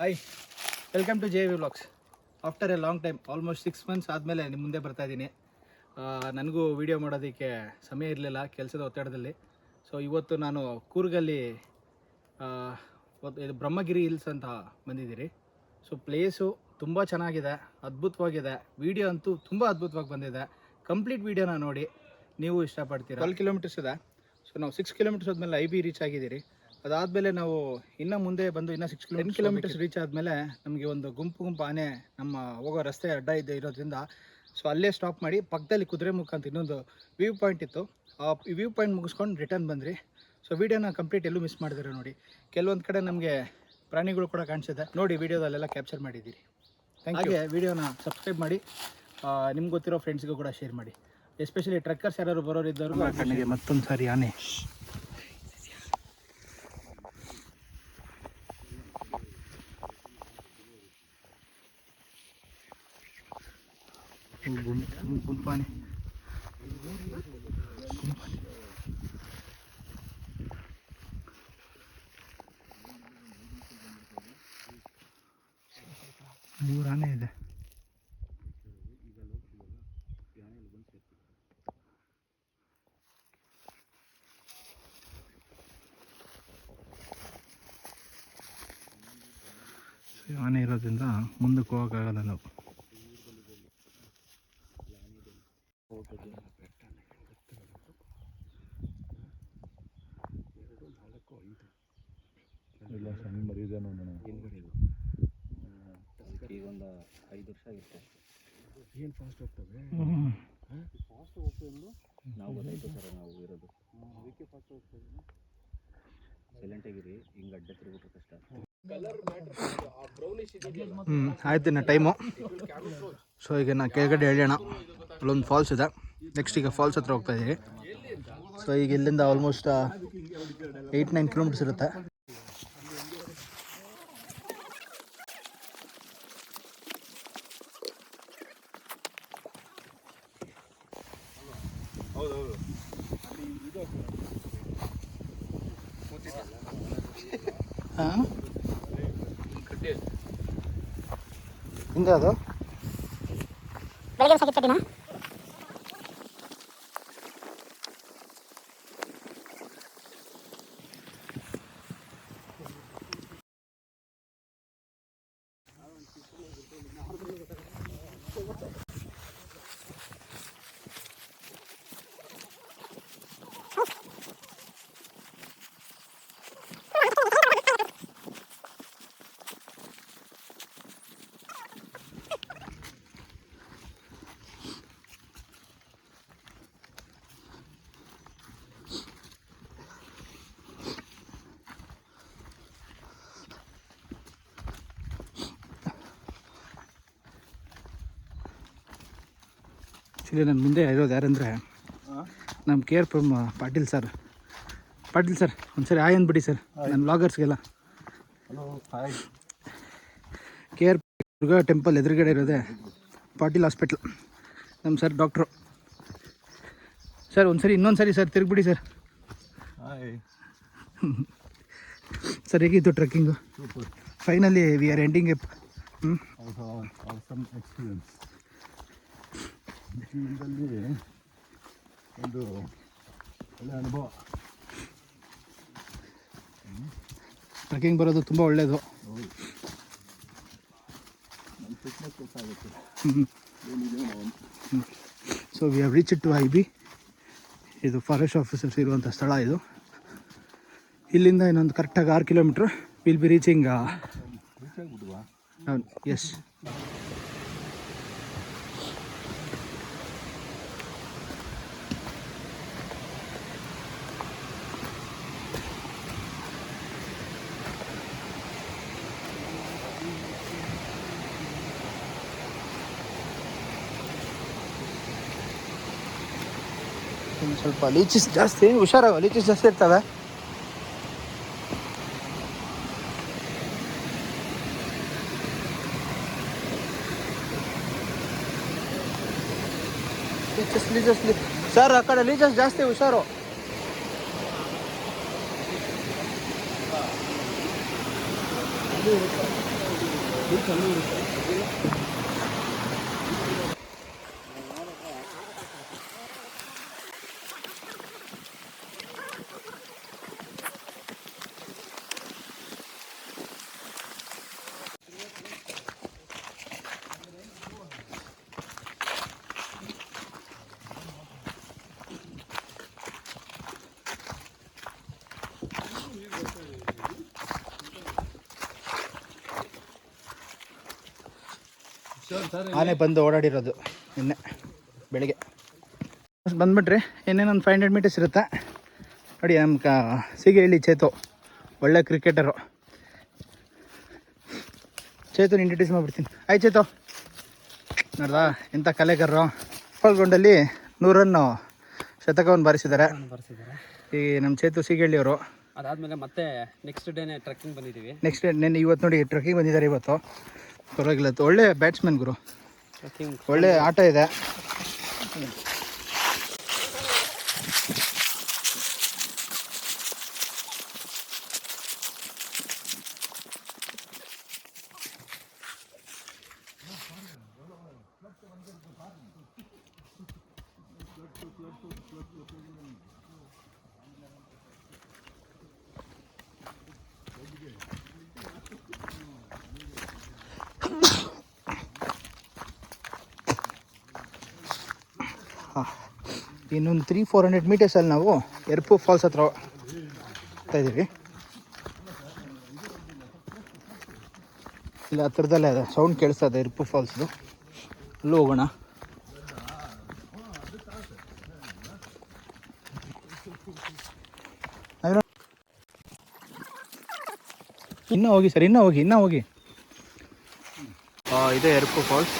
Hi welcome to J V vlogs after a long time almost six months ಆದಮೇಲೆ ನಿಮ್ಮ ಮುಂದೆ ಬರ್ತಾ ಇದ್ದೀನಿ. ನನಗೂ ವಿಡಿಯೋ ಮಾಡೋದಕ್ಕೆ ಸಮಯ ಇರಲಿಲ್ಲ ಕೆಲಸದ ಒತ್ತಡದಲ್ಲಿ. ಸೊ ಇವತ್ತು ನಾನು ಕೂರ್ಗಲ್ಲಿ ಇದು ಬ್ರಹ್ಮಗಿರಿ ಹಿಲ್ಸ್ ಅಂತ ಬಂದಿದ್ದೀರಿ. ಸೊ ಪ್ಲೇಸು ತುಂಬ ಚೆನ್ನಾಗಿದೆ, ಅದ್ಭುತವಾಗಿದೆ. ವೀಡಿಯೋ ಅಂತೂ ತುಂಬ ಅದ್ಭುತವಾಗಿ ಬಂದಿದೆ. ಕಂಪ್ಲೀಟ್ ವೀಡಿಯೋನ ನೋಡಿ ನೀವು ಇಷ್ಟಪಡ್ತೀರಾ? ಟ್ವೆಲ್ ಕಿಲೋಮೀಟರ್ಸ್ ಇದೆ. ಸೊ ನಾವು ಸಿಕ್ಸ್ ಕಿಲೋಮೀಟರ್ಸ್ ಆದಮೇಲೆ ಐ ಬಿ ರೀಚ್ ಆಗಿದ್ದೀರಿ. ಅದಾದಮೇಲೆ ನಾವು ಇನ್ನು ಮುಂದೆ ಬಂದು ಇನ್ನೂ ಸಿಕ್ಸ್ ಟೆನ್ ಕಿಲೋಮೀಟರ್ಸ್ ರೀಚ್ ಆದಮೇಲೆ ನಮಗೆ ಒಂದು ಗುಂಪು ಗುಂಪು ಆನೆ ನಮ್ಮ ಹೋಗೋ ರಸ್ತೆ ಅಡ್ಡ ಇದೆ ಇರೋದ್ರಿಂದ ಸೊ ಅಲ್ಲೇ ಸ್ಟಾಪ್ ಮಾಡಿ ಪಕ್ಕದಲ್ಲಿ ಕುದುರೆ ಮುಖ ಅಂತ ಇನ್ನೊಂದು ವ್ಯೂ ಪಾಯಿಂಟ್ ಇತ್ತು. ಆ ವ್ಯೂ ಪಾಯಿಂಟ್ ಮುಗಿಸ್ಕೊಂಡು ರಿಟರ್ನ್ ಬಂದ್ರಿ. ಸೊ ವೀಡಿಯೋನ ಕಂಪ್ಲೀಟ್ ಎಲ್ಲೂ ಮಿಸ್ ಮಾಡಿದ್ರೆ ನೋಡಿ. ಕೆಲವೊಂದು ಕಡೆ ನಮಗೆ ಪ್ರಾಣಿಗಳು ಕೂಡ ಕಾಣಿಸಿದೆ. ನೋಡಿ ವಿಡಿಯೋದಲ್ಲೆಲ್ಲ ಕ್ಯಾಪ್ಚರ್ ಮಾಡಿದ್ದೀರಿ. ಹಾಗೆ ವೀಡಿಯೋನ ಸಬ್ಸ್ಕ್ರೈಬ್ ಮಾಡಿ ನಿಮ್ಗೆ ಗೊತ್ತಿರೋ ಫ್ರೆಂಡ್ಸ್ಗೂ ಕೂಡ ಶೇರ್ ಮಾಡಿ. ಎಸ್ಪೆಷಲಿ ಟ್ರಕ್ಕರ್ಸ್ ಯಾರು ಬರೋರು ಇದ್ದವರು ಕಣ್ಣಿಗೆ ಮತ್ತೊಂದು ಸಾರಿ ಆನೆ. ಗುಂಪಾನೆ ಮೂರು ಆನೆ ಇದೆ ಆನೆ ಇರೋದ್ರಿಂದ ಮುಂದಕ್ಕೆ ಹೋಗೋಕ್ಕಾಗಲ್ಲ ನಾವು ಇಲ್ಲ ಸಣ್ಣ ಮರಿದೇನೋ ಈಗ ಒಂದು ಐದು ವರ್ಷ ಆಗಿತ್ತು ಏನು ಫಾಸ್ಟ್ ಹೋಗ್ತವೆ? ಹ್ಮ್. ನಾವು ಗೊತ್ತಾಯ್ತು ಸರ್ ನಾವು ಇರೋದು. ಸೈಲೆಂಟ್ ಆಗಿರಿ ಹಿಂಗೆ ಅಡ್ಡ ತಿರುಗಿಬಿಟ್ರೆ ಕಷ್ಟ. ಹ್ಞೂ ಆಯ್ತು ಇನ್ನು ಟೈಮು ಸೊ ಈಗ ನಾ ಕೆಳಗಡೆ ಎಳ್ಯೋಣ. ಅಲ್ಲೊಂದು ಫಾಲ್ಸ್ ಇದೆ. ನೆಕ್ಸ್ಟ್ ಈಗ ಫಾಲ್ಸ್ ಹತ್ರ ಹೋಗ್ತಾ ಇದ್ದೀವಿ ಸೊ ಈಗ ಇಲ್ಲಿಂದ ಆಲ್ಮೋಸ್ಟ್ ಏಯ್ಟ್ ನೈನ್ ಕಿಲೋಮೀಟರ್ಸ್ ಇರುತ್ತೆ. ಹಾಂ? ಹಿಂದೆ ಅದು? ಬೆಳಗ್ಗೆ ಆ್ಯಕ್ಚುಲಿ ನನ್ನ ಮುಂದೆ ಇರೋದು ಯಾರಂದರೆ ನಮ್ಮ care from Patil sir. Patil sir ಒಂದ್ಸರಿ ಆಯ್ ಅಂದ್ಬಿಡಿ ಸರ್ ನನ್ನ ವ್ಲಾಗರ್ಸ್ಗೆಲ್ಲ. ಕೆ ಆರ್ ದುರ್ಗಾ ಟೆಂಪಲ್ ಎದುರುಗಡೆ ಇರೋದೆ ಪಾಟೀಲ್ ಹಾಸ್ಪಿಟ್ಲ್ ನಮ್ಮ ಸರ್ ಡಾಕ್ಟ್ರು ಸರ್ ಒಂದು ಸರಿ ಇನ್ನೊಂದು ಸರಿ. ಸರ್ ತಿರುಗ್ಬಿಡಿ ಸರ್ ಸರ್ ಹೇಗಿತ್ತು trekking finally we are ending up ಹ್ಞೂ ಜೀವನದಲ್ಲಿ ಒಂದು ಒಳ್ಳೆ ಅನುಭವ. ಟ್ರೆಕ್ಕಿಂಗ್ ಬರೋದು ತುಂಬ ಒಳ್ಳೆಯದು so we have reach to I B ಇದು ಫಾರೆಸ್ಟ್ ಆಫೀಸರ್ಸ್ ಇರುವಂಥ ಸ್ಥಳ ಇದು. ಇಲ್ಲಿಂದ ಇನ್ನೊಂದು ಕರೆಕ್ಟಾಗಿ ಆರು kilometre will be reaching S ಒಂದು ಸ್ವಲ್ಪ ಲೀಚಸ್ ಜಾಸ್ತಿ ಹುಷಾರಾಗ ಲೀಚಸ್ ಜಾಸ್ತಿ ಇರ್ತವೆ ಲೀಚಸ್ ಲೀಚಸ್ ಸರ್ ಆ ಕಡೆ ಲೀಚಸ್ ಜಾಸ್ತಿ ಹುಷಾರು ಆನೆ ಬಂದು ಓಡಾಡಿರೋದು ನಿನ್ನೆ ಬೆಳಿಗ್ಗೆ. ಬಂದ್ಬಿಟ್ರಿ ಇನ್ನೇನೊಂದು ಫೈವ್ ಹಂಡ್ರೆಡ್ ಮೀಟರ್ಸ್ ಇರುತ್ತೆ? ನೋಡಿ ನಮ್ಮ ಕ ಸೀಗೆಹಳ್ಳಿ ಚೇತು ಒಳ್ಳೆ ಕ್ರಿಕೆಟರು ಚೇತು ಇಂಟ್ರಡ್ಯೂಸ್ ಮಾಡಿಬಿಡ್ತೀನಿ. ಆಯ್ತು ಚೇತು. ನೋಡ್ದಾ ಎಂಥ ಕಲೆಗಾರರು? ಪಾಲ್ಗೊಂಡಲ್ಲಿ ನೂರನ್ನು ಶತಕವನ್ನು ಬಾರಿಸಿದ್ದಾರೆ. ಬರ್ಸಿದ್ದಾರೆ. ಈ ನಮ್ಮ ಚೇತು ಸೀಗೆಹಳ್ಳಿಯವರು. ಅದಾದಮೇಲೆ ಮತ್ತೆ ನೆಕ್ಸ್ಟ್ ಡೇನೆ ಟ್ರಕ್ಕಿಂಗ್ ಬಂದಿದ್ದೀವಿ. ನೆಕ್ಸ್ಟ್ ಡೇ ನೆನ್ನೆ ಇವತ್ತು ನೋಡಿ ಟ್ರಕ್ಕಿಂಗ್ ಬಂದಿದ್ದಾರೆ ಇವತ್ತು. ಪರವಾಗಿಲ್ಲ. ಒಳ್ಳೆ ಬ್ಯಾಟ್ಸ್ಮನ್ ಗುರು. ಒಳ್ಳೆ ಆಟ ಇದೆ. ಇನ್ನೊಂದು ತ್ರೀ ಫೋರ್ ಹಂಡ್ರೆಡ್ ಮೀಟರ್ಸಲ್ಲಿ ನಾವು ಎರ್ಪು ಫಾಲ್ಸ್ ಹತ್ರ ಹೋಗ್ತಾ ಇದ್ದೀವಿ ಇಲ್ಲಿ, ಹತ್ರದಲ್ಲೇ ಅದ. ಸೌಂಡ್ ಕೇಳಿಸ್ತಾ ಇದೆ ಎರ್ಪು ಫಾಲ್ಸ್ದು ಅಲ್ಲೂ ಹೋಗೋಣ. ಇನ್ನೂ ಹೋಗಿ ಸರ್, ಇನ್ನೂ ಹೋಗಿ ಇನ್ನೂ ಹೋಗಿ. ಇದೆ ಎರ್ಪು ಫಾಲ್ಸ್